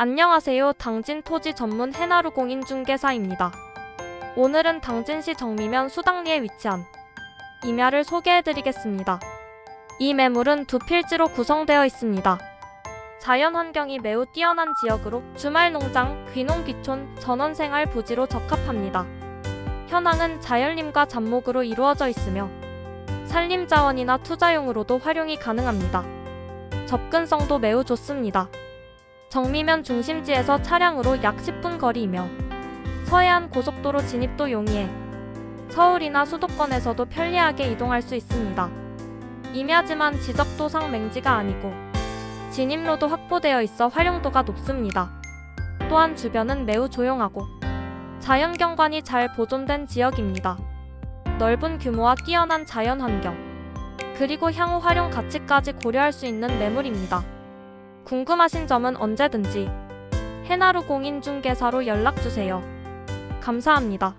안녕하세요. 당진 토지 전문 해나루 공인중개사입니다. 오늘은 당진시 정미면 수당리에 위치한 임야를 소개해드리겠습니다. 이 매물은 두 필지로 구성되어 있습니다. 자연 환경이 매우 뛰어난 지역으로 주말 농장, 귀농 귀촌, 전원생활 부지로 적합합니다. 현황은 자연림과 잡목으로 이루어져 있으며 산림 자원이나 투자용으로도 활용이 가능합니다. 접근성도 매우 좋습니다. 정미면 중심지에서 차량으로 약 10분 거리이며 서해안 고속도로 진입도 용이해 서울이나 수도권에서도 편리하게 이동할 수 있습니다. 임야지만 지적도 상 맹지가 아니고 진입로도 확보되어 있어 활용도가 높습니다. 또한 주변은 매우 조용하고 자연경관이 잘 보존된 지역입니다. 넓은 규모와 뛰어난 자연 환경, 그리고 향후 활용 가치까지 고려할 수 있는 매물입니다. 궁금하신 점은 언제든지 해나루 공인중개사로 연락주세요. 감사합니다.